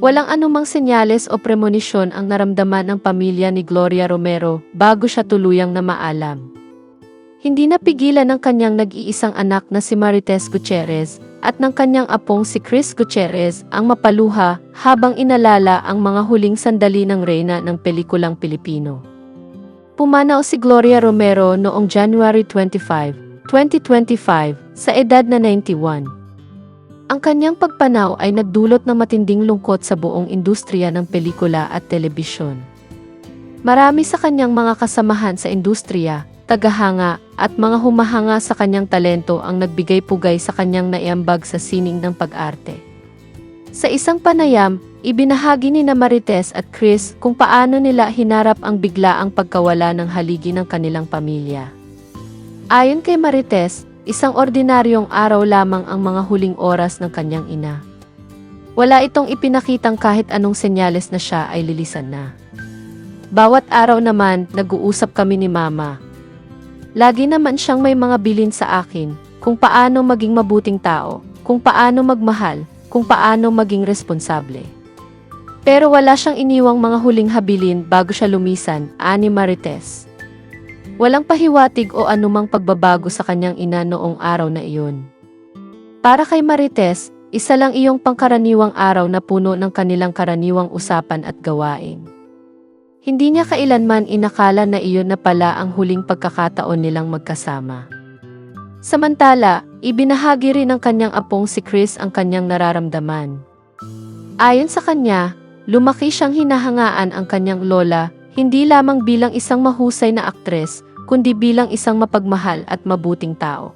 Walang anumang senyales o premonisyon ang naramdaman ng pamilya ni Gloria Romero bago siya tuluyang na maalam. Hindi napigilan ng kanyang nag-iisang anak na si Marites Gutierrez at ng kanyang apong si Chris Gutierrez ang mapaluha habang inalala ang mga huling sandali ng reyna ng pelikulang Pilipino. Pumanaw si Gloria Romero noong January 25, 2025 sa edad na 91. Ang kanyang pagpanaw ay nagdulot ng matinding lungkot sa buong industriya ng pelikula at telebisyon. Marami sa kanyang mga kasamahan sa industriya, tagahanga, at mga humahanga sa kanyang talento ang nagbigay pugay sa kanyang naiambag sa sining ng pag-arte. Sa isang panayam, ibinahagi ni na Marites at Chris kung paano nila hinarap ang biglaang pagkawala ng haligi ng kanilang pamilya. Ayon kay Marites, isang ordinaryong araw lamang ang mga huling oras ng kanyang ina. Wala itong ipinakitang kahit anong senyales na siya ay lilisan na. Bawat araw naman, nag-uusap kami ni Mama. Lagi naman siyang may mga bilin sa akin, kung paano maging mabuting tao, kung paano magmahal, kung paano maging responsable. Pero wala siyang iniwang mga huling habilin bago siya lumisan, ani Marites. Walang pahiwatig o anumang pagbabago sa kanyang ina noong araw na iyon. Para kay Marites, isa lang iyong pangkaraniwang araw na puno ng kanilang karaniwang usapan at gawain. Hindi niya kailanman inakala na iyon na pala ang huling pagkakataon nilang magkasama. Samantala, ibinahagi rin ng kanyang apong si Chris ang kanyang nararamdaman. Ayon sa kanya, lumaki siyang hinahangaan ang kanyang lola, hindi lamang bilang isang mahusay na aktres, kundi bilang isang mapagmahal at mabuting tao.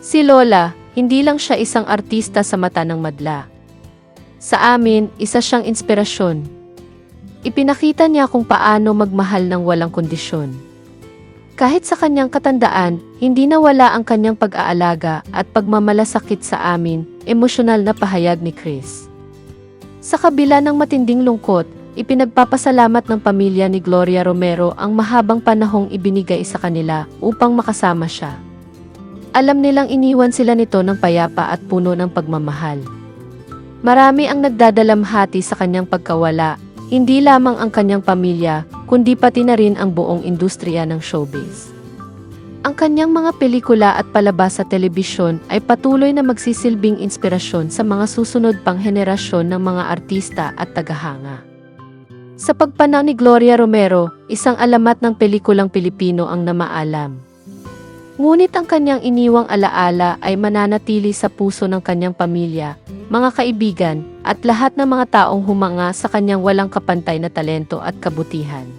Si Lola, hindi lang siya isang artista sa mata ng madla. Sa amin, isa siyang inspirasyon. Ipinakita niya kung paano magmahal ng walang kondisyon. Kahit sa kanyang katandaan, hindi nawala ang kanyang pag-aalaga at pagmamalasakit sa amin, emosyonal na pahayag ni Chris. Sa kabila ng matinding lungkot, ipinagpapasalamat ng pamilya ni Gloria Romero ang mahabang panahong ibinigay sa kanila upang makasama siya. Alam nilang iniwan sila nito ng payapa at puno ng pagmamahal. Marami ang nagdadalamhati sa kanyang pagkawala, hindi lamang ang kanyang pamilya, kundi pati na rin ang buong industriya ng showbiz. Ang kanyang mga pelikula at palabas sa telebisyon ay patuloy na magsisilbing inspirasyon sa mga susunod pang henerasyon ng mga artista at tagahanga. Sa pagpanaw ni Gloria Romero, isang alamat ng pelikulang Pilipino ang namaalam. Ngunit ang kanyang iniwang alaala ay mananatili sa puso ng kanyang pamilya, mga kaibigan, at lahat ng mga taong humanga sa kanyang walang kapantay na talento at kabutihan.